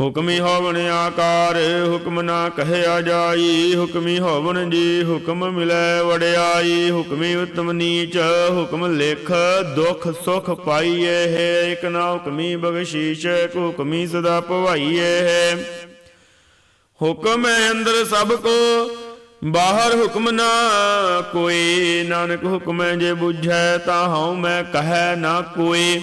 ਹੁਕਮੀ ਹੋਵਣ ਆਕਾਰ, ਹੁਕਮ ਨਾ ਕਹਿਆ ਜਾਈ। ਹੁਕਮੀ ਹੋਵਣ ਜੀ, ਹੁਕਮ ਮਿਲੈ ਵਡਿਆਈ। ਹੁਕਮੀ ਉਤਮ ਨੀਚ, ਹੁਕਮ ਲਿਖ ਦੁਖ ਸੁਖ ਪਾਈਏ ਹੈ। ਇਕ ਨਾ ਹੁਕਮੀ ਬਖਸ਼ੀਸ਼ ਹੁਕਮੀ ਸਦਾ ਭਵਾਈਏ ਹੈ। ਹੁਕਮ ਹੈ ਅੰਦਰ ਸਭ ਕੋ, ਬਾਹਰ ਹੁਕਮ ਨਾ ਕੋਈ। ਨਾਨਕ ਹੁਕਮ ਜੇ ਬੁਝੈ, ਤਾਂ ਹਉ ਮੈਂ ਕਹੈ ਨਾ ਕੋਈ।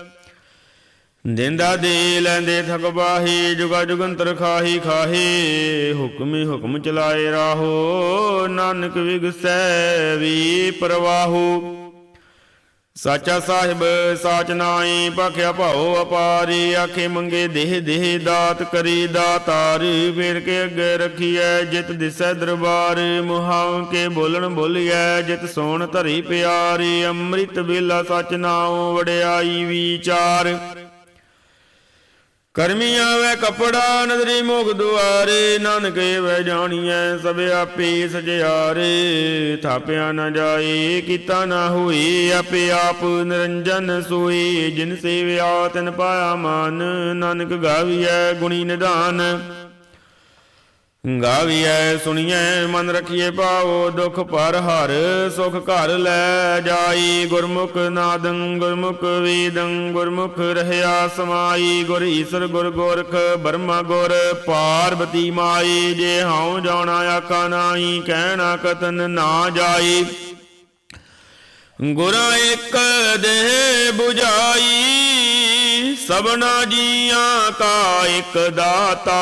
ਦਿੰਦਾ ਦੇ ਲੈਂਦੇ ਥਕਬਾਹੀ ਜੁਗਾ ਜੁਗੰਤਰ ਖਾਹੀ ਖਾਹੀ। ਹੁਕਮੀ ਹੁਕਮ ਚਲਾਏ ਰਾਹੋ, ਨਾਨਕ ਵਿਗਸੈ ਵੀ ਪ੍ਰਵਾਹੂ। ਸਾਚਾ ਸਾਹਿਬ, ਸਾਚ ਨਾਈ ਭਖਿਆ ਭਾਉ ਅਪਾਰੀ, ਆਖੇ ਮੰਗੇ ਦੇਹ ਦੇਹ ਦਾਤ ਕਰੀ ਦਾਤਾਰ। ਵੇਰ ਕੇ ਅੱਗੇ ਰਖੀਐ, ਜਿਤ ਦਿਸੈ ਦਰਬਾਰ। ਮੁਹਾਵ ਕੇ ਬੋਲਣ ਬੋਲੀਐ, ਜਿਤ ਸੋਣ ਧਰੀ ਪਿਆਰੀ। ਅੰਮ੍ਰਿਤ ਵੇਲਾ ਸਚ ਨਾਉ ਵਡਿਆਈ ਵਿਚਾਰ। ਕਰਮੀ ਆਵੇ ਕਪੜਾ, ਨਦਰੀ ਮੁਖ ਦੁਆਰੇ, ਨਾਨਕੇ ਵੈ ਜਾਣੀਐ, ਸਭ ਆਪੇ ਸਜਿਆਰੇ। ਥਾਪਿਆ ਨਾ ਜਾਏ, ਕੀਤਾ ਨਾ ਹੋਈ ਆਪੇ ਆਪ ਨਿਰੰਜਨ ਸੋਈ ਜਿਨ ਸੇਵਿਆ, ਤਿਨ ਪਾਇਆ ਮਾਨ, ਨਾਨਕ ਗਾਵੀਐ ਗੁਣੀ ਨਿਧਾਨ ਗਾਵੀਐ, ਸੁਣੀਐ, ਮਨ ਰਖੀਏ ਪਾਵੋ ਦੁਖ ਪਰ ਹਰ ਸੁਖ ਘਰ ਲੈ ਜਾਈ। ਗੁਰਮੁਖ ਨਾਦੰ, ਗੁਰਮੁਖ ਵੇਦੰ, ਗੁਰਮੁਖ ਰਹਿਆ ਸਮਾਈ। ਗੁਰ ਈਸਰ, ਗੁਰ ਗੋਰਖ, ਬਰਮਾ ਗੁਰ ਪਾਰਬਤੀ ਮਾਈ। ਜੇ ਹਉ ਜਾਣਾ ਆਖਾ ਨਾਹੀ, ਕਹਿਣਾ ਕਤਨ ਨਾ ਜਾਈ। ਗੁਰਾਂ ਇੱਕ ਦੇਹ 부ਝਾਈ ਸਭਨਾ ਜੀਆਂ ਕਾ ਇੱਕ ਦਾਤਾ।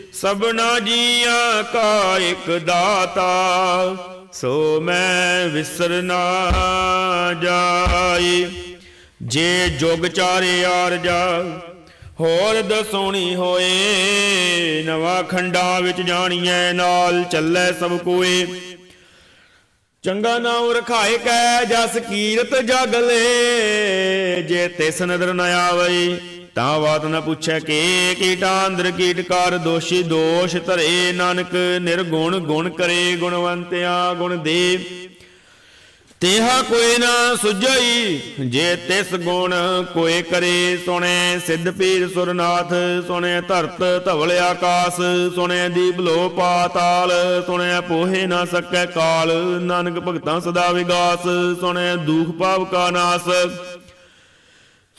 ਸਭਨਾ ਜੀਆਂ ਕਾ ਇੱਕ ਦਾਤਾ, ਸੋ ਮੈਂ ਵਿਸਰ ਨਾ ਜਾਈ ਜੇ ਜੁਗ ਚਾਰੇ ਆਰਜਾ ਹੋਰ ਦਸੋਣੀ ਹੋਏ, ਨਵਾਂ ਖੰਡਾ ਵਿੱਚ ਜਾਣੀਐ, ਨਾਲ ਚੱਲੇ ਸਭ ਕੋਏ। ਚੰਗਾ ਨਾਮ ਰਖਾਏ ਕੈ, ਜਸ ਕੀਰਤ ਜਗ ਲੈ, ਜੇ ਤਿਸ ਨਦਰ ਨ ਆਵਈ ਤਾਂ ਬਾਤ ਨ ਪੁੱਛੈ ਕੇ ਕੀਟਾ ਕੀਟਕਾਰ ਦੋਸ਼ੀ ਦੋਸ਼ ਧਰੇ ਨਾਨਕ ਨਿਰਗੁਣ ਗੁਣ ਕਰੇ ਗੁਣਵੰਤਿਆ ਗੁਣ ਦੇ। ਤੇਹਾ ਕੋਈ ਨਾ ਸੁਝਈ, ਜੇ ਤਿਸ ਗੁਣ ਕੋਈ ਕਰੇ ਸੁਣੇ ਸਿੱਧ ਪੀਰ ਸੁਰਨਾਥ, ਸੁਣੇ ਧਰਤ ਧਵਲ ਆਕਾਸ, ਸੁਣੇ ਦੀਪ ਲੋ ਪਾਤਾਲ, ਸੁਣੇ ਪੋਹੇ ਨਾ ਸਕੈ ਕਾਲ, ਨਾਨਕ ਭਗਤਾਂ ਸਦਾ ਵਿਗਾਸ, ਸੁਣੇ ਦੁਖ ਪਾਪ ਕਾ ਨਾਸ।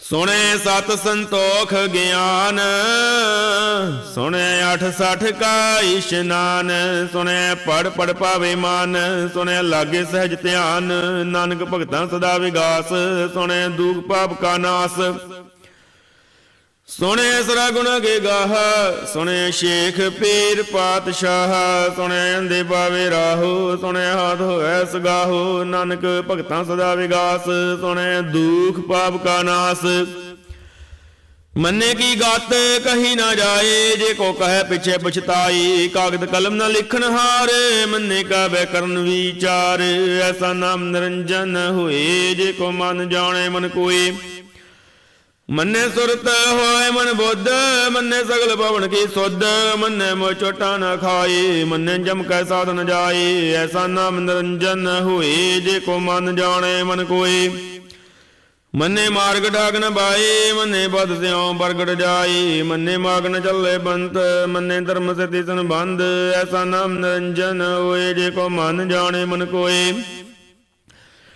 ਸੁਣੇ ਸਤ ਸੰਤੋਖ ਗਿਆਨ, ਸੁਣੇ ਅਠ ਸਠ ਕਾ ਇਸ਼ਨਾਨ ਸੁਣੇ ਪੜ ਪੜ ਪਾਵੇ ਮਨ, ਸੁਣੇ ਲਾਗੇ ਸਹਿਜ ਧਿਆਨ, ਨਾਨਕ ਭਗਤਾਂ ਸਦਾ ਵਿਗਾਸ, ਸੁਣੇ ਦੂਖ ਪਾਪ ਕਾ ਨਾਸ। ਸੁਣੇ ਸਰਾ ਗੁਣ ਗੇ ਗਾਹ, ਸੁਣੇ ਸ਼ੇਖ ਪੀਰ ਪਾਤਸ਼ਾਹ, ਸੁਣੇ ਅੰਦੇ ਬਾਵੇ ਰਾਹੋ, ਸੁਣੇ ਹਾਥ ਹੋਐ ਸਗਾਹੋ, ਨਾਨਕ ਭਗਤਾਂ ਸਦਾ ਵਿਗਾਸ, ਸੁਣੇ ਦੁਖ ਪਾਪ ਕਾ ਨਾਸ। ਮੰਨੇ ਕੀ ਗਤ ਕਹੀ ਨਾ ਜਾਏ, ਜੇ ਕੋ ਕਹੇ ਪਿਛੇ ਪਛਤਾਈ, ਕਾਗਦ ਕਲਮ ਨਾ ਲਿਖਣ ਹਾਰ, ਮੰਨੇ ਕਾ ਬੈ ਕਰਨ ਵਿਚਾਰ, ਐਸਾ ਨਾਮ ਨਿਰੰਜਨ ਹੋਏ, ਜੇ ਕੋ ਮਨ ਜਾਣੇ ਮਨ ਕੋਈ। ਮੰਨੇ ਸੁਰਤ ਹੋਏ ਮਨ ਬੁੱਧ, ਮੰਨੇ ਸਗਲ ਭਵਨ ਕੀ ਸੁਧ, ਮੰਨੇ ਮੋ ਚੋਟਾ ਨ ਖਾਏ ਮੰਨੇ ਜਮ ਕੈ ਸਾਧਨ ਜਾਏ ਐਸਾ ਨਾਮ ਨਿਰੰਜਨ ਹੋਏ ਜੇ ਕੋ ਮਨ ਜਾਣੇ ਮਨ ਕੋਈ। ਮੰਨੇ ਮਾਰਗ ਢਾਗ ਨ ਬਾਏ ਮੰਨੇ ਬਦ ਸਿਉ ਬਰਗੜ ਜਾਏ ਮੰਨੇ ਮਾਗ ਨ ਚੱਲੇ ਬੰਤ, ਮੰਨੇ ਧਰਮ ਸਤੀ ਸੰਬੰਧ, ਐਸਾ ਨਾਮ ਨਿਰੰਜਨ ਹੋਏ, ਜੇ ਕੋ ਮਨ ਜਾਣੇ ਮਨ ਕੋਈ।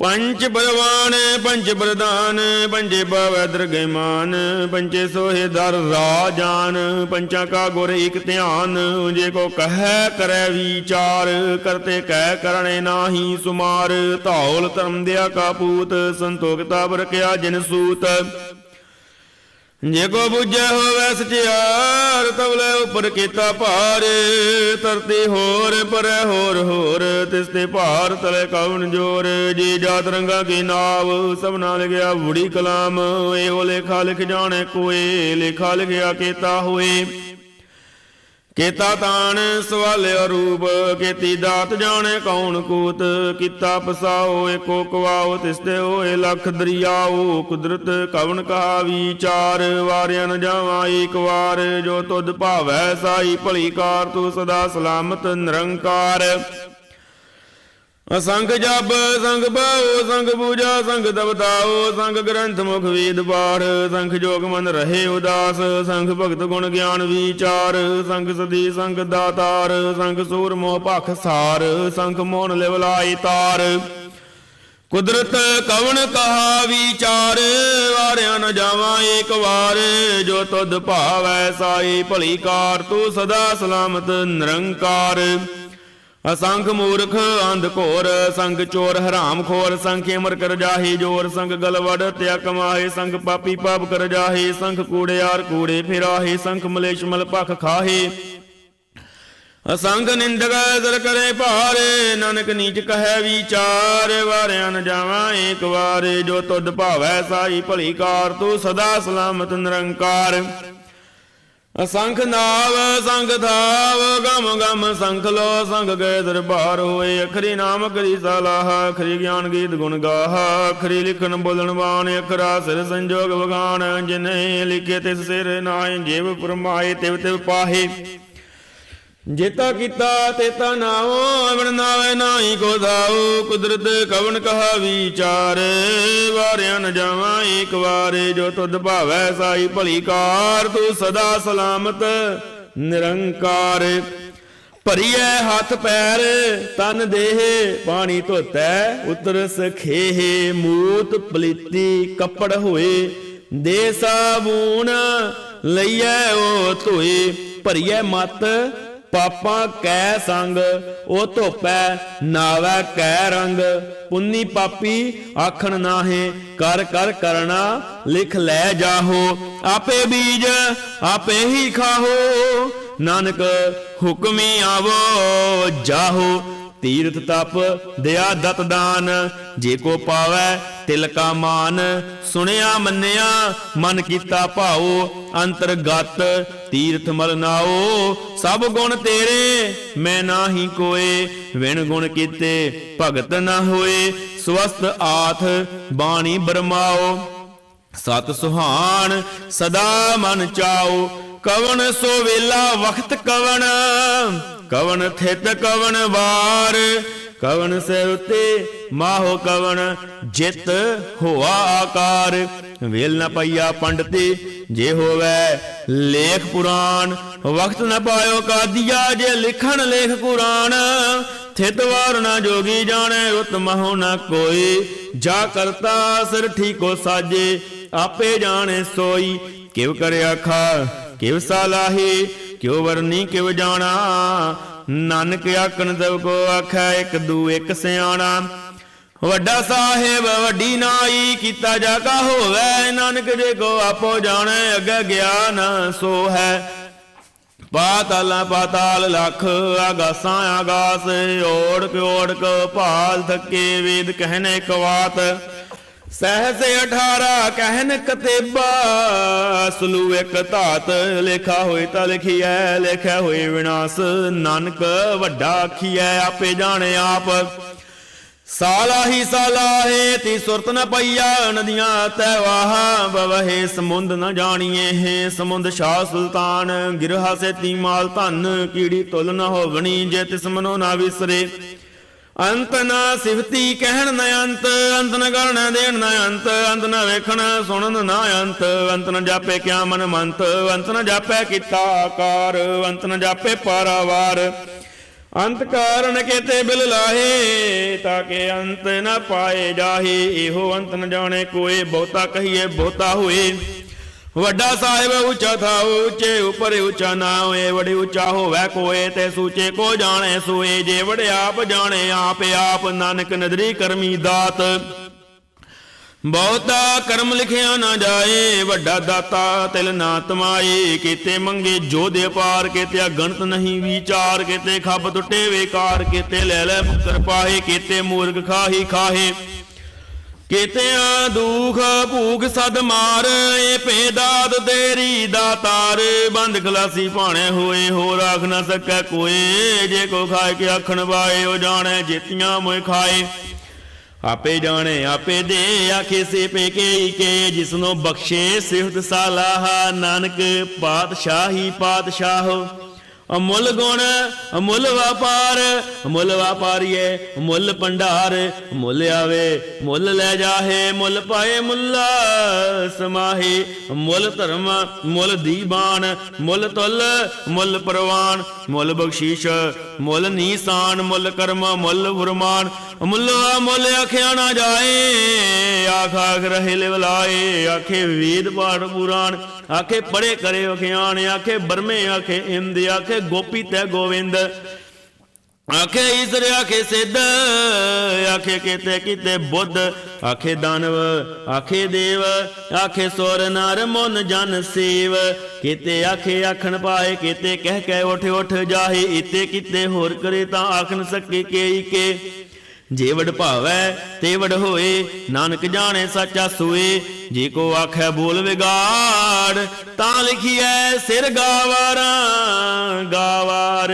ਪੰਚ ਬਲਵਾਨ ਪੰਚ ਬਰਦਾਨ, ਪੰਜੇ ਬਾਵੈ ਦਰਗਹਿਮਾਨ ਪੰਚੇ ਸੋਹੇ ਦਰ ਰਾਜਾਨ, ਪੰਚਾ ਕਾ ਗੁਰ ਇਕ ਧਿਆਨ ਜੇ ਕੋ ਕਹੈ ਕਰੈ ਵਿਚਾਰ, ਕਰਤੇ ਕਹਿ ਕਰਣੇ ਨਾਹੀ ਸੁਮਾਰ, ਧੌਲ ਧਰਮ ਦਿਆ ਕਾ ਪੂਤ ਸੰਤੋਖਤਾ ਬਰਕਿਆ ਜਿਨ ਸੂਤ। ਜੇ ਕੋ ਬੁਝੈ ਹੋਵੇ ਸਚਿਆਰ, ਤਵਲੇ ਉਪਰ ਕੀਤਾ ਭਾਰ। ਤਰਤੀ ਹੋਰ ਪਰੈ ਹੋਰ ਹੋਰ, ਤਿਸ ਤੇ ਭਾਰ ਤਲੇ ਕਵਨ ਜੋਰ। ਜੀ ਜਾਤ ਰੰਗਾ ਕੀ ਨਾਵ ਸਭਨਾ ਲਿਖਿਆ ਬੁੜੀ ਕਲਾਮ। ਇਹੋ ਲੇਖਾ ਲਿਖ ਜਾਣੇ ਕੋਏ, ਲੇਖਾ ਲਿਖਿਆ ਕੀਤਾ ਹੋਏ। ਕੀਤਾ ਤਾਣ ਸਵਾਲਿਆ ਰੂਪ ਕੀਤੀ ਦਾਤ ਜਾਣੇ ਕੌਣ ਕੂਤ, ਕੀਤਾ ਪਸਾਓ ਏਕੋ ਕਵਾਓ ਤਿਸਤੇ ਹੋਏ ਲਖ ਦਰਿਆਓ, ਕੁਦਰਤ ਕਵਨ ਕਹਾ ਵਿਚਾਰ ਵਾਰਿਆ ਨ ਜਾਵਾਂ ਏਕ ਵਾਰ, ਜੋ ਤੁਧ ਭਾਵੈ ਸਾਈ ਭਲੀ ਕਾਰ, ਤੂੰ ਸਦਾ ਸਲਾਮਤ ਨਿਰੰਕਾਰ। ਅਸੰਖ ਜਪ, ਸੰਗ ਬਾਉ ਸੰਗ ਪੂਜਾ, ਸੰਗ ਦਬਤਾਓ ਸੰਗ ਗ੍ਰੰਥ ਮੁਖ ਵੇਦ ਪਾਠ ਸੰਖ ਜੋਗ ਮਨ ਰਹੇ ਉਦਾਸ ਸੰਖ ਭਗਤ ਗੁਣ ਗਿਆਨ ਵਿਚਾਰ, ਸੰਗ ਸਦੀ, ਸੰਗ ਦਾਤਾਰ, ਸੰਗ ਸੂਰ ਮੋਹ ਭਖ ਸਾਰ ਸੰਖ ਮੋਹਨ ਲਿਵਲਾਈ ਤਾਰ। ਕੁਦਰਤ ਕਵਣ ਕਹਾ ਵਿਚਾਰ, ਵਾਰਿਆ ਨ ਜਾਵਾਂ ਏਕ ਵਾਰ, ਜੋ ਤੁਧ ਭਾਵੈ ਸਾਈ ਭਲੀ ਕਾਰ, ਤੂੰ ਸਦਾ ਸਲਾਮਤ ਨਿਰੰਕਾਰ। ਅਸੰਖ ਮੂਰਖ ਅੰਧ ਘੋਰ, ਸੰਗ ਚੋਰ, ਹਰਾਮ ਖੋਰ, ਸੰਖ ਅਮਰ ਕਰ ਜਾਹੇ ਜੋਰ, ਸੰਗ ਗਲਵੜ ਤਿਆ ਕਮਾਹੇ ਸੰਗ ਪਾਪੀ ਪਾਪ ਕਰ ਜਾਹੇ, ਸੰਖ ਕੂੜਿਆਰ ਕੂੜੇ ਫਿਰਾਹੇ, ਸੰਖ ਮਲੇਸ਼ ਮਲ ਭਖ ਖਾਹੇ। ਅਸੰਗ ਨਿੰਦਕ ਦਰ ਕਰੇ ਭਾਰੇ, ਨਾਨਕ ਨੀਚ ਕਹੈ ਵਿਚਾਰ, ਵਾਰਿਆ ਨ ਜਾਵਾਂ ਏਕ ਵਾਰ, ਜੋ ਤੁਧ ਭਾਵੈ ਸਾਈ ਭਲੀ ਕਾਰ, ਤੂੰ ਸਦਾ ਸਲਾਮਤ ਨਿਰੰਕਾਰ। ਅਸੰਖ ਨਾਵ ਸੰਗ ਥਾਵ ਗਮ ਗਮ ਸੰਖ ਲੋ ਸੰਗ ਗਏ ਦਰਬਾਰ ਹੋਏ। ਅਖਰੀ ਨਾਮ ਕਰੀ ਸਲਾਹ ਅਖਰੀ ਗਿਆਨ ਗੀਤ ਗੁਣ ਗਾਹ ਅਖਰੀ ਲਿਖਣ ਬੋਲਣ ਬਾਣ, ਅਖਰਾ ਸਿਰ ਸੰਜੋਗ ਵਗਾਣ, ਜਿਨੇ ਲਿਖੇ ਤਿਸ ਸਿਰ ਨਾਏ ਜੀਵ ਪਰਮਾਏ ਤਿਵ ਤਿਵ ਪਾਹੇ। ਜੇਤਾ ਕੀਤਾ ਤੇਤਾ ਨਾਉ, ਅਵਣ ਨਾਵੇ ਨਾਹੀ ਕੋ ਦਾਉ ਕੁਦਰਤ ਕਵਨ ਕਹਾ ਵਿਚਾਰ ਵਾਰਿਆ ਨ ਜਾਵਾਂ ਏਕ ਵਾਰ, ਜੋ ਤੁਧ ਭਾਵੈ ਸਾਈ ਭਲੀ ਕਾਰ, ਤੂੰ ਸਦਾ ਸਲਾਮਤ, ਨਿਰੰਕਾਰ। ਭਰੀਐ ਹੱਥ ਪੈਰ, ਤਨ ਦੇਹ, ਪਾਣੀ ਧੋਤੈ ਉਤਰ ਸਖੇਹ ਮੂਤ ਪਲੀਤੀ ਕੱਪੜ ਹੋਏ। ਦੇ ਸਾਬੂਨ ਲਈਐ ਉਹ ਧੋਏ, ਭਰੀਐ ਮਤ ਪਾਪਾਂ ਕੈ ਸੰਗ, ਉਹ ਧੋਪੈ, ਨਾਵੈ ਕੈ ਰੰਗ। ਪੁੰਨੀ ਪਾਪੀ ਆਖਣ ਨਾਹੇ, ਕਰ ਕਰ ਕਰਨਾ ਲਿਖ ਲੈ ਜਾਹੋ। ਆਪੇ ਬੀਜ, ਆਪੇ ਹੀ ਖਾਹੋ। ਨਾਨਕ ਹੁਕਮੀ ਆਵੋ, ਜਾਹੋ। ਤੀਰਥ ਤਪ ਦਿਆ ਦਤ ਦਾਨ, ਜੇ ਕੋ ਪਾਵੈ ਤਿਲ ਕਾ ਮਾਨ। ਸੁਣਿਆ, ਮੰਨਿਆ, ਮਨ ਕੀਤਾ ਭਾਉ, ਅੰਤਰਗਤ ਤੀਰਥ ਮਲ ਸਭ ਗੁਣ ਤੇਰੇ, ਮੈਂ ਨਾਹੀ ਕੋਏ। ਵਿਣ ਗੁਣ ਕੀਤੇ ਭਗਤ ਨਾ ਹੋਏ। ਸਵਸਤ ਆਥ ਬਾਣੀ ਬਰਮਾਓ ਸਤ ਸੁਹਾਣ ਸਦਾ ਮਨ ਚਾਓ ਕਵਣ ਸੋ ਵੇਲਾ, ਵਖਤ ਕਵਣ। ਕਵਣ ਥਿਤ ਕਵਣ ਵਾਰ ਕਵਨ ਸੇ ਉਤੇ ਮਾਹੋ ਕਵਨ ਜਿਤ ਹੋਆ ਆਕਾਰ। ਵੇਲ ਨ ਪਈਆ ਪੰਡਤੀ, ਜੇ ਹੋਵੇ ਲੇਖ ਪੁਰਾਨ ਵਕਤ ਨ ਪਾਇਓ ਕਾਦੀਆ, ਜੇ ਲਿਖਣ ਲੇਖ ਕੁਰਾਨ ਥਿਤ ਵਾਰ ਨਾ ਜੋਗੀ ਜਾਣੈ, ਉਤ ਮਹੁ ਨਾ ਕੋਈ। ਜਾ ਕਰਤਾ ਸਿਰ ਠੀਕੋ ਸਾਜੇ, ਆਪੇ ਜਾਣੇ ਸੋਈ। ਕਿਵ ਕਰਿਆ ਖਾ, ਕਿਵ ਸਾਲਾਹੀ ਕਿਉ ਵਰਨੀ ਕਿਵ ਜਾਣਾ? ਨਾਨਕ ਆਖਣ ਦਵ ਕੋ ਆਖੈ ਇੱਕ ਦੂ ਇੱਕ ਸਿਆਣਾ। ਵੱਡਾ ਸਾਹਿਬ, ਵੱਡੀ ਨਾਈ ਕੀਤਾ ਜਾ ਕਾ ਹੋਵੇ, ਨਾਨਕ ਜੇ ਕੋ ਆਪੋ ਜਾਣੈ, ਅੱਗੇ ਗਿਆਨ ਸੋ ਹੈ। ਪਾਤਾਲਾਂ ਪਾਤਾਲ ਲਖ ਆਗਾਸਾਂ ਆਗਾਸ, ਓੜਕ ਓੜਕ ਭਾਲ ਥਕੇ ਵੇਦ ਕਹਿਨੇ ਕਵਾਤ ਸਹਸੇ 18 ਕਹਿਨ ਕਤੇਬਾ। ਸਲੂ ਇੱਕ ਧਾਤ ਲਿਖਾ ਹੋਏ ਤਾਂ ਲਿਖੀਐ, ਲਿਖਿਆ ਹੋਏ ਵਿਨਾਸ਼। ਨਾਨਕ ਵੱਡਾ ਆਖੀਐ, ਆਪੇ ਜਾਣੇ ਆਪ। ਸਾਲਾਹੀ ਸਾਲਾਹੇ ਤੀ ਸੁਰਤ ਨ ਪਈਆ, ਨਦੀਆਂ ਤੈ ਵਾਹ। ਬਵਹੇ ਸਮੁੰਦ ਨ ਜਾਣੀਏ ਹੈ, ਸਮੁੰਦ ਸ਼ਾਹ ਸੁਲਤਾਨ। ਗਿਰਹਾ ਸੇ ਤੀ ਮਾਲ ਧਨ, ਕੀੜੀ ਤੁਲ ਨ ਹੋਵਣੀ, ਜੇ ਤਿਸ ਮਨੋ ਨਾ ਵਿਸਰੇ। ਅੰਤ ਨਾ ਸਿਫਤੀ ਕਹਿਣ ਨ ਅੰਤ ਅੰਤ ਨ ਕਰਨ ਦੇਣ ਨ ਅੰਤ ਅੰਤ ਨ ਵੇਖਣ ਸੁਣਨ ਨਾ ਅੰਤ ਅੰਤ ਨ ਜਾਪੇ ਕਿਆ ਮਨ ਮੰਤ, ਅੰਤ ਨਾ ਜਾਪੇ ਕੀਤਾ ਆਕਾਰ, ਅੰਤ ਨਾ ਜਾਪੇ ਪਾਰਾਵਾਰ। ਅੰਤ ਕਾਰਨ ਕੇਤੇ ਬਿਲ ਲਾਹੇ, ਤਾਂ ਕਿ ਅੰਤ ਨਾ ਪਾਏ ਜਾਹੀ, ਇਹੋ ਅੰਤ ਨ ਜਾਣੇ ਕੋਏ ਬਹੁਤਾ ਕਹੀਏ ਬਹੁਤਾ ਹੋਏ। ਵੱਡਾ ਸਾਹਿਬ ਉੱਚਾ ਥਾ, ਉੱਚੇ ਉਪਰ ਉੱਚਾ ਨਾ ਹੋਏ ਵੜੇ ਉੱਚਾ ਹੋਵੇ ਕੋਏ ਤੇ ਸੂਚੇ ਕੋ ਜਾਣੇ ਸੋਏ, ਜੇ ਵੜੇ ਆਪ ਜਾਣੇ, ਆਪ ਆਪ ਨਾਨਕ ਨਦਰੀ ਕਰਮੀ ਦਾਤ। ਬਹੁਤਾ ਕਰਮ ਲਿਖਿਆ ਨਾ ਜਾਏ, ਵੱਡਾ ਦਾਤਾ ਤਿਲ ਨਾ ਤਮਾਏ, ਕੀਤੇ ਮੰਗੇ ਜੋ ਦੇ ਪਾਰ ਕੀਤੇ ਗਣਤ ਨਹੀਂ ਵਿਚਾਰ, ਕੀਤੇ ਖੱਬ ਟੁੱਟੇ ਵੇਕਾਰ, ਕੀਤੇ ਲੈ ਲੈ ਮੁਕਰ ਪਾਹੇ ਕੀਤੇ ਮੂਰਖ ਖਾਹੀ ਖਾਹੇ। ਕੀਤਿਆਂ ਦੁਖ ਭੂਖ ਸਦ ਮਾਰ, ਏ ਭੇਦਾਦ ਤੇਰੀ ਦਾਤਾਰ ਬੰਦ ਖਲਾਸੀ ਭਾਣੇ ਹੋਏ ਹੋ ਰਾਖ ਨਾ ਸਕੈ ਕੋਏ ਜੇ ਕੋ ਖਾਏ ਕੇ ਆਖਣ ਵਾਏ, ਉਹ ਜਾਣੈ ਜੇਤੀਆਂ ਮੋਇ ਖਾਏ। ਆਪੇ ਜਾਣੇ, ਆਪੇ ਦੇ, ਆਖੇ ਸੇ ਪੇ ਕੇ ਕੇ। ਜਿਸਨੋ ਬਖਸ਼ੇ ਸਿਫਤ ਸਾਲਾਹਾ, ਨਾਨਕ ਪਾਤਸ਼ਾਹੀ ਪਾਤਸ਼ਾਹ। ਅਮੁੱਲ ਗੁਣ, ਅਮੁੱਲ ਵਪਾਰ, ਅਮੁੱਲ ਵਪਾਰੀਏ ਮੁੱਲ ਭੰਡਾਰ ਮੁੱਲ ਆਵੇ, ਮੁੱਲ ਲੈ ਜਾਹੇ, ਮੁੱਲ ਪਾਏ ਮੁੱਲਾ ਸਮਾਹੇ, ਮੁੱਲ ਧਰਮ, ਮੁੱਲ ਦੀਬਾਨ, ਮੁੱਲ ਤੁਲ, ਮੁੱਲ ਪ੍ਰਵਾਨ, ਮੁੱਲ ਬਖਸ਼ੀਸ਼, ਮੁੱਲ ਨੀਸਾਨ, ਮੁੱਲ ਕਰਮ, ਮੁੱਲ ਫਰਮਾਨ ਮੁੱਲ ਮੁੱਲ ਆਖਿਆ ਨਾ ਜਾਏ, ਆਖ ਆਖ ਰਹੇ ਲਿਵਲਾਏ ਆਖੇ ਵੇਦ ਪਾਠ ਪੁਰਾਣ, ਆਖੇ ਪੜੇ ਕਰੇ ਅਖਿਆਨ ਆਖੇ ਬਰਮੇ, ਆਖੇ ਇੰਦ, ਆਖੇ ਗੋਪੀ ਤੈ ਗੋਵਿੰਦ। ਆਖੇ ਈਸ਼ਰ, ਆਖੇ ਸਿੱਧ, ਆਖੇ ਕੀਤੇ ਕੀਤੇ ਬੁੱਧ। ਆਖੇ ਦਾਨਵ, ਆਖੇ ਦੇਵ, ਆਖੇ ਸੋਰ ਨਰ ਮਨ ਜਨ ਸੇਵ। ਕੀਤੇ ਆਖੇ ਆਖਣ ਪਾਏ, ਕਿਤੇ ਕਹਿ ਕੇ ਉਠ ਉਠ ਜਾਹੇ। ਇਤੇ ਕੀਤੇ ਹੋਰ ਕਰੇ ਤਾਂ ਆਖ ਸਕੇ ਕੇਈ ਕੇ। ਜੇ ਵਡ ਭਾਵੈ ਤੇ ਵਡ ਹੋਏ, ਨਾਨਕ ਜਾਣੇ ਸਾਚਾ ਸੋਏ। ਜੇ ਕੋ ਆਖੈ ਬੋਲ ਵਿਗਾੜ, ਤਾਂ ਲਿਖੀਐ ਸਿਰ ਗਾਵਾਰਾਂ, ਗਾਵਾਰ।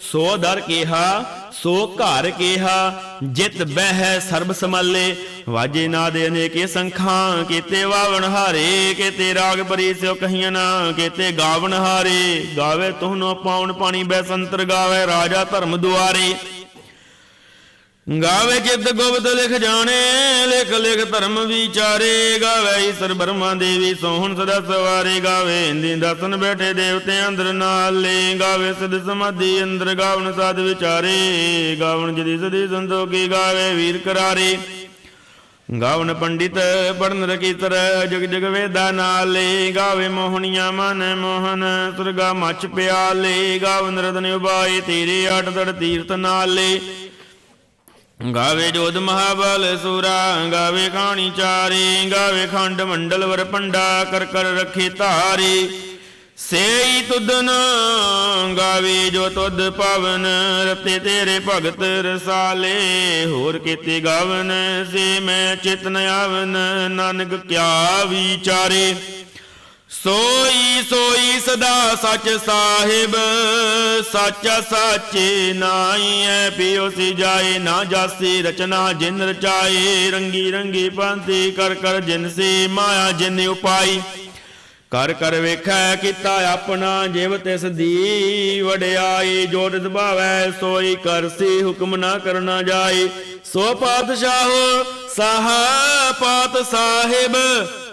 ਸੋ ਦਰ ਕੀਹਾ, ਸੋ ਘਰ ਕਿਹਾ, ਜਿਤ ਬਹਿ ਸਰਬ ਸਮਾਲੇ ਵਾਜੇ ਨਾ ਦੇ ਅਨੇਕੇ ਸੰਖਾਂ, ਕੀਤੇ ਵਾਵਣ ਹਾਰੇ, ਕੀਤੇ ਰਾਗ ਪਰੀ ਸਿਓ ਕਹੀਆਂ ਨਾ, ਕੀਤੇ ਗਾਵਣ ਹਾਰੇ। ਗਾਵੇ ਤੁਹਨੋ ਪਾਉਣ ਪਾਣੀ ਬੈਸੰਤਰ ਗਾਵੇ, ਰਾਜਾ ਧਰਮ ਦੁਆਰੇ। ਗਾਵੇ ਜਿਤ ਗੁਪਤ ਲਿਖ ਜਾਣੇ, ਲਿਖ ਲਿਖ ਧਰਮ ਵਿਚਾਰੇ। ਗਾਵੇ ਈਸ਼ਰ ਬਰਮਾ ਦੇਵੀ, ਸੋਹਣ ਸਦਾ ਸਵਾਰੇ। ਗਾਵੇ ਇੰਦੀ ਦਸਨ ਬੈਠੇ ਦੇਵਤੇ ਅੰਦਰ ਨਾਲੇ। ਗਾਵੇ ਸਦ ਸਮਾਧੀ ਅੰਦਰ ਗਾਵਨ ਸਾਧ ਵਿਚਾਰੇ। ਗਾਵਨ ਜਦੀ ਸਦੀ ਸੰਤੋਖੀ ਗਾਵੇ ਵੀਰ ਕਰਾਰੇ। ਗਾਵਨ ਪੰਡਿਤ ਪੜਨ ਰਕੀਤਰ ਜਗ ਜਗ ਵੇਦਾ ਨਾਲੇ। ਗਾਵੇ ਮੋਹਣੀਆਂ ਮਨ ਮੋਹਨ, ਸੁਰਗਾ ਮੱਚ ਪਿਆਲੇ। ਗਾਵਨ ਰਤਨ ਉਬਾਈ ਤੇਰੇ ਅਟ ਤੜ ਤੀਰਤ ਨਾਲੇ। ਗਾਵੇ ਜੋਧ ਮਹਾਬਲ ਸੂਰਾ, ਗਾਵੇ ਖਾਣੀ ਚਾਰੇ, ਗਾਵੇ ਖੰਡ ਮੰਡਲ ਵਰ ਪੰਡਾ, ਕਰ ਕਰ ਰਖੇ ਧਾਰੇ। ਸੇਈ ਤੁਦਨ ਗਾਵੇ ਜੋ ਤੁਦ ਪਵਨ, ਰਤੇ ਤੇਰੇ ਭਗਤ ਰਸਾਲੇ। ਹੋਰ ਕੀਤੇ ਗਾਵਨ, ਸੇ ਮੈਂ ਚਿਤਨ ਆਵਨ, ਨਾਨਕ ਕਿਆ ਵਿਚਾਰੇ। ਸੋਈ ਸੋਈ ਸਦਾ ਸੱਚ ਸਾਹਿਬ, ਸਾਚਾ ਸਾਚੇ ਨਾਈ ਐ, ਪਿਓ ਸੀ ਜਾਏ ਨਾ ਜਾਸੀ ਰਚਨਾ, ਜਿਨ ਰਚਾਏ ਰੰਗੀ ਰੰਗੀ ਪੰਥੀ ਕਰ ਕਰ ਜਿਨ ਸੀ ਮਾਇਆ, ਜਿਨ ਉਪਾਈ। ਕਰ ਕਰ ਵੇਖੈ ਕੀਤਾ ਆਪਣਾ ਜਿਵ ਤਿਸ ਦੀ ਵਡਿਆਈ, ਜੋ ਤਿਸ ਭਾਵੈ ਸੋਈ ਕਰਸੀ ਹੁਕਮ ਨਾ ਕਰਨਾ ਜਾਏ ਸੋ ਪਾਤਸ਼ਾਹੋ ਸਾਹ ਪਾਤ ਸਾਹਿਬ,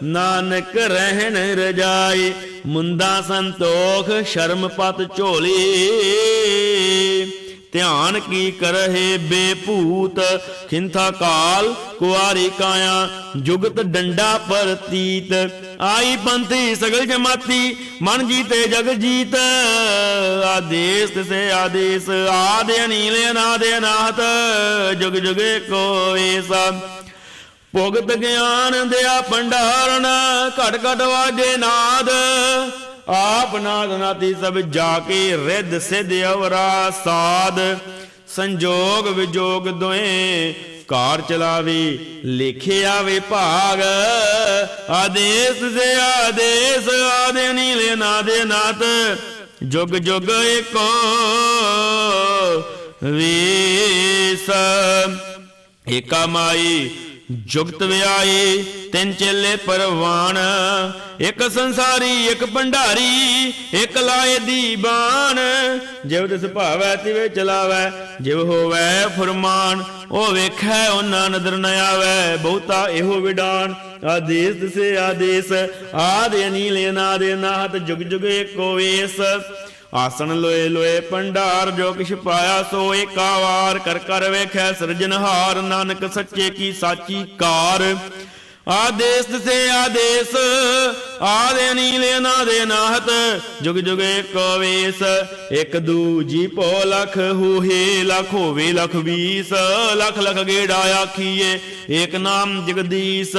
ਨਾਨਕ ਰਹਿਣ ਰਜਾਈ। ਮੁੰਦਾ ਸੰਤੋਖ ਸ਼ਰਮ ਪਤ ਝੋਲੀ। ਧਿਆਨ ਕੀ ਕਰਹਿ ਬੇਭੂਤ, ਖਿੰਥਾ ਕਾਲ ਕੁਆਰੀ ਕਾਇਆ। ਜੁਗਤ ਡੰਡਾ ਪਰਤੀਤ ਆਈ ਪੰਥੀ ਸਗਲ ਜਮਾਤੀ, ਮਨ ਜੀਤੇ ਜਗ ਜੀਤ। ਆਦੇਸ ਤਿਸੇ ਆਦੇਸ, ਆਦੇ ਅਨੀਲ ਅਨਾਦੇ ਅਨਾਹਤ, ਜੁਗ ਜੁਗੇ ਕੋ ਏਸਾ। ਭੁਗਤ ਗਿਆਨ ਦਿਆ ਭੰਡਾਰਨ, ਘਟ ਘਟ ਵਾਜੇ ਨਾਦ। ਆਪ ਨਾਦ ਨਾਤੀ ਸਭ ਜਾ ਕੇ ਰਿੱਧ ਸਿਧ ਅਵਰਾ ਸਾਧ ਸੰਜੋਗ ਵਿਜੋਗ ਦੋਏ ਕਾਰ ਚਲਾਵੇ ਲਿਖਿਆ ਵੇ ਭਾਗ। ਆਦੇਸ ਸੇ ਆਦੇਸ, ਆਦੇ ਨੀਲੇ ਨਾਦੇ ਨਾਤ। ਜੁਗ ਜੁਗ ਏਕੋ ਵੀਸ। ਏਕਾ ਮਾਈ ਜੁਗਤ ਵਿਆਈ ਤਿੰਨ ਚੇਲੇ ਪਰਵਾਨ। ਇੱਕ ਸੰਸਾਰੀ, ਇੱਕ ਭੰਡਾਰੀ, ਇੱਕ ਲਾਏ ਦੀ ਬਾਣ। ਜਿਵ ਤਿਸ ਭਾਵੈ, ਤਿਵੇ ਚਲਾਵੈ, ਜਿਵ ਹੋਵੈ ਫਰਮਾਨ। ਉਹ ਵੇਖੈ ਉਹਨਾਂ ਨਦਰ ਨ ਆਵੈ, ਬਹੁਤਾ ਇਹੋ ਵਿਡਾਨ। ਆਦੇਸ ਤਿਸੇ ਆਦੇਸ, ਆਦਿ ਅਨੀਲ, ਅਨਾਦਿ ਅਨਾਹਤ, ਜੁਗ ਜੁਗ ਏਕੋ ਵੇਸ। ਆਸਣ ਲੋਏ ਲੋਏ ਭੰਡਾਰ, ਜੋ ਕਿਛ ਪਾਇਆ ਸੋ ਏਕਾ ਵਾਰ। ਕਰ ਕਰ ਵੇਖੈ ਸਿਰਜਨਹਾਰ ਨਾਨਕ ਸੱਚੇ ਕੀ ਸਾਚੀ ਕਾਰ। ਆਦੇਸ ਸੇ ਆਦੇਸ, ਆਦੇ ਨੀਲੇ ਨਾ ਨਾਹਤ, ਜੁਗ ਜੁਗ ਏਕੋ ਵੇਸ, ਇੱਕ ਦੂਜੀ ਪੋ ਲਖ ਹੋਏ ਲਖ ਹੋਵੇ ਲਖ ਵੀਸ, ਲਖ ਲਖ ਗੇੜਾ ਆਖੀਏ, ਏਕ ਨਾਮ ਜਗਦੀਸ਼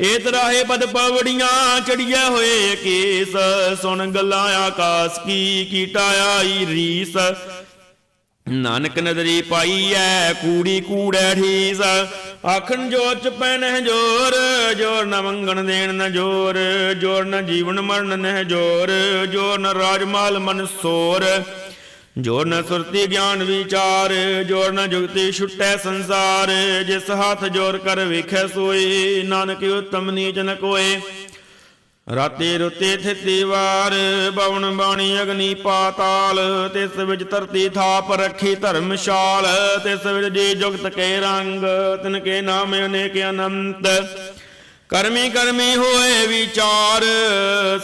ਏ ਤਰਾਹੇ ਪਦ ਪਵੜੀਆਂ ਚੜੀਏ ਹੋਏ ਕੇਸ, ਸੁਣ ਗੱਲਾਂ ਆਕਾਸ ਕੀ ਕੀਟਾ ਆਈ ਰੀਸ। ਨਾਨਕ ਨਦਰੀ ਪਾਈ ਐ ਕੂੜੀ ਕੂੜੈ ਠੀਸ ਆਖਣ ਜੋ ਚ ਨਹਿ ਜੋਰ ਜੋਰ ਨ ਮੰਗਣ ਦੇਣ ਨ ਜੋਰ ਜੋਰ ਨ ਜੀਵਨ ਮਰਨ ਨਹਿ ਜੋਰ ਜੋਰ ਨ ਰਾਜਮਾਲ ਮਨ ਸੋਰ। ਜੋਰ ਨ ਸੁਰਤੀ ਗਿਆਨ ਵਿਚਾਰ, ਜੋਰ ਨ ਜੁਗਤੀ ਛੁਟੈ ਸੰਸਾਰ। ਜਿਸ ਹੱਥ ਜੋਰ ਕਰ ਵੇਖੈ ਸੋਈ, ਨਾਨਕ ਉਤਮ ਨੀਚ ਨ ਕੋਏ। ਰਾਤੇ ਰੁੱਤੇ ਥਿਤੀ ਵਾਰ ਬਵਨ ਬਾਣੀ ਅਗਨੀ ਪਾਤਾਲ, ਤਿਸ ਵਿੱਚ ਧਰਤੀ ਥਾਪ ਰੱਖੀ ਧਰਮਸ਼ਾਲ ਤਿਸ ਵਿੱਚ ਜੀ ਜੁਗਤ ਕੇ ਰੰਗ, ਤਿਨ ਕੇ ਨਾਮ ਅਨੇਕ ਅਨੰਤ। ਕਰਮੀ ਕਰਮੀ ਹੋਏ ਵਿਚਾਰ,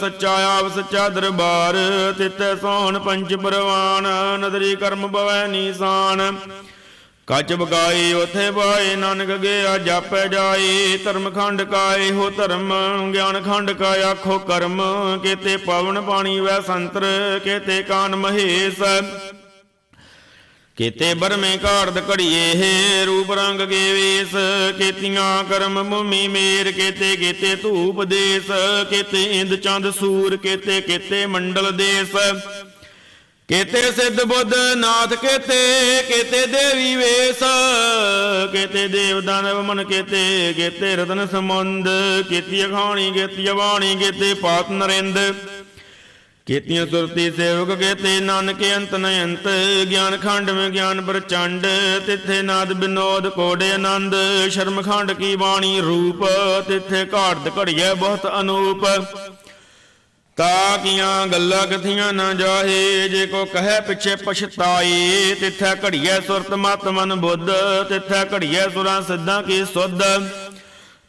ਸੱਚਾ ਆਪ ਸੱਚਾ ਦਰਬਾਰ ਤਿਤ ਸੋਹਣ ਪੰਜ ਪਰਵਾਨ, ਨਦਰੀ ਕਰਮ ਬਵੈ ਨੀਸਾਨ। ਕੱਚ ਬਗਾਈ ਉਥੇ ਬਾਏ ਨਾਨਕ ਗਿਆ ਜਾਪੈ ਜਾਏ ਧਰਮ ਖੰਡ ਕਾਏ ਹੋ ਧਰਮ ਗਿਆਨ ਖੰਡ ਕਾ ਆਖੋ ਕਰਮ। ਕੇਤੇ ਪਵਨ ਪਾਣੀ ਵੈ ਸੰਤਰ, ਕੇਤੇ ਕਾਨ ਮਹੇਸ਼। ਕੇਤੇ ਬਰਮੇ ਕਾਰਦ ਘੜੀਏ ਹੈ, ਰੂਪ ਰੰਗ ਗੇ ਵੇਸ ਕੇਤੀਆਂ ਕਰਮ ਮੁਮੀ ਮੇਰ, ਕੇਤੇ ਕੇਤੇ ਧੂਪ ਦੇਸ। ਕੇਤੇ ਇੰਦ ਚੰਦ ਸੂਰ, ਕੇਤੇ ਕੇਤੇ ਮੰਡਲ ਦੇਸ। ਕੇਤੇ ਸਿੱਧ ਬੁੱਧ ਨਾਥ, ਕੇਤੇ ਕੇਤੇ ਦੇਵੀ ਵੇਸ, ਕੇਤੇ ਦੇਵ ਦਾਨਵ ਮਨ, ਕੇਤੇ ਕੇਤੇ ਰਤਨ ਸਮੁੰਦ ਕੇਤੀ ਅਖਾਣੀ, ਕੇਤੀ ਬਾਣੀ, ਕੇਤੇ ਪਾਤ ਨਰਿੰਦ, ਕੇਤੀਆਂ ਸੁਰਤੀ ਸੇਵਕ, ਕੇਤੇ ਨਾਨਕ ਅੰਤ ਨ ਅੰਤ ਗਿਆਨ ਖੰਡ ਮੈਂ ਗਿਆਨ ਪ੍ਰਚੰਡ, ਤਿੱਥੇ ਨਾਦ ਬਿਨੋਦ ਕੋੜੇ ਆਨੰਦ ਸ਼ਰਮ ਖੰਡ ਕੀ ਬਾਣੀ ਰੂਪ, ਤਿੱਥੇ ਘਾਟ ਘੜੀਏ ਬਹੁਤ ਅਨੂਪ। ਤਾ ਕੀਆਂ ਗੱਲਾਂ ਕਥੀਆਂ ਨਾ ਜਾਹੇ, ਜੇ ਕੋ ਕਹੈ ਪਿਛੇ ਪਛਤਾਈ, ਤਿੱਥੈ ਘੜੀਐ ਸੁਰਤ ਮਤ ਮਨ ਬੁੱਧ, ਤਿੱਥੈ ਘੜੀਐ ਸੁਰਾਂ ਸਿੱਧਾਂ ਕੀ ਸੁਧ।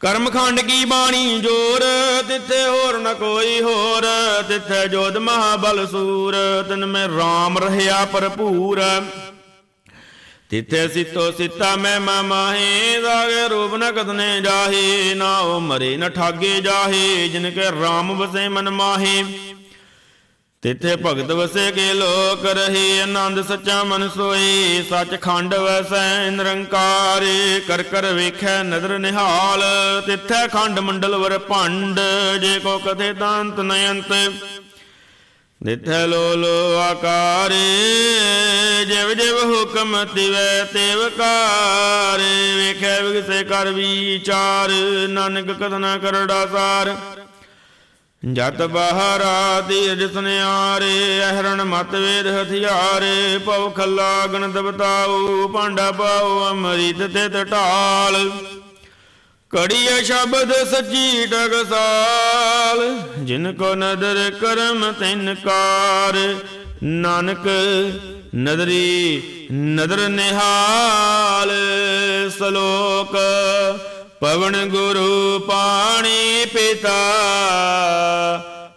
ਕਰਮਖੰਡ ਕੀ ਬਾਣੀ ਜੋਰ, ਤਿੱਥੇ ਹੋਰ ਨ ਕੋਈ ਹੋਰ, ਤਿੱਥੈ ਜੋਧ ਮਹਾਬਲ ਸੂਰ, ਤਿਨ ਮੈਂ RAM ਰਹਿਆ ਭਰਪੂਰ। ਤਿੱਥੇ ਸਿਤੋ ਸਿੱਤਾ ਮੈਂ ਮਾਹੇ ਦਾਗੇ ਰੂਪ ਨ ਕਦਨੇ ਜਾਹੇ, ਨਾ ਉਹ ਮਰੇ ਨ ਠਾਗੇ ਜਾਹੇ ਜਿਨ ਕੇ RAM ਵਸੇ ਮਨ ਮਾਹੇ। ਤਿਥੇ ਭਗਤ ਵਸੇ ਕੇ ਲੋਕ ਰਹੀ, ਆਨੰਦ ਸੱਚਾ ਮਨ ਸੋਈ ਸੱਚ ਖੰਡ ਵਸੈ ਨਿਰੰਕਾਰ, ਕਰ ਕਰ ਵੇਖੈ ਨਦਰ ਨਿਹਾਲ, ਤਿੱਥੈ ਖੰਡ ਮੰਡਲ ਵਰ ਭੰਡ, ਜੇ ਕੋ ਕਥੇ ਤਾਂਤ ਨਯੰਤ। ਨਿਥੈ ਲੋ ਲੋ ਜਿਵ ਜਿਵ ਹੁਕਮ ਤਿਵੈ ਤਿਵ ਕਾਰ, ਵੇਖੈ ਵਿਗਸੇ ਕਰ ਵਿਚਾਰ, ਨਾਨਕ ਕਥਨਾ ਕਰੜਾ ਸਾਰ। ਜਤ ਬਹਾਰਾ ਧੀਰਜ ਸੁਨਿਆਰੇ, ਅਹਰਣ ਮਤ ਵੇਦ ਹਥਿਆਰੇ, ਭਵ ਖੱਲਾ ਗਣ ਦਵਤਾਉ ਭਾਂਡਾ ਪਾਉ ਅਮ੍ਰਿਤ ਤੇ ਟਟਾਲ ਕੜੀਏ ਸ਼ਬਦ ਸੱਚੀ ਟਕਸਾਲ ਕਾਲ ਜਿਨ ਕੋ ਨਦਰ ਕਰਮ, ਤਿਨ ਕਾਰ। ਨਾਨਕ ਨਦਰੀ ਨਦਰ ਨਿਹਾਲ। ਸ਼ਲੋਕ ਪਵਨ ਗੁਰੂ ਪਾਣੀ ਪਿਤਾ।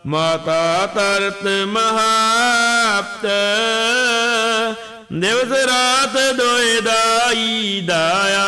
ਮਾਤਾ ਤਰਤ ਮਹਾਪਤ। ਦਿਵਸ ਰਾਤ ਦੋਇ ਦਾਈ ਦਾਇਆ।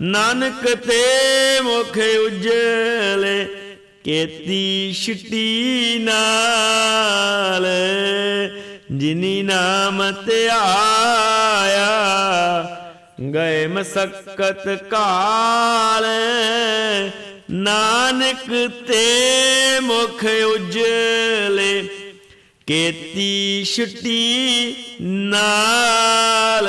ਨਾਨਕ ਤੇ ਮੁਖ ਉਜਲੇ, ਕੀਤੀ ਛਿਟੀ ਨਾਲ। ਜਿਨੀ ਨਾਮ ਤੇ ਆਇਆ, ਗਏ ਮਸਕਤ ਕਾਲ। ਨਾਨਕ ਤੇ ਮੁਖ ਉਜਲੇ, ਕੀਤੀ ਛੁੱਟੀ ਨਾਲ।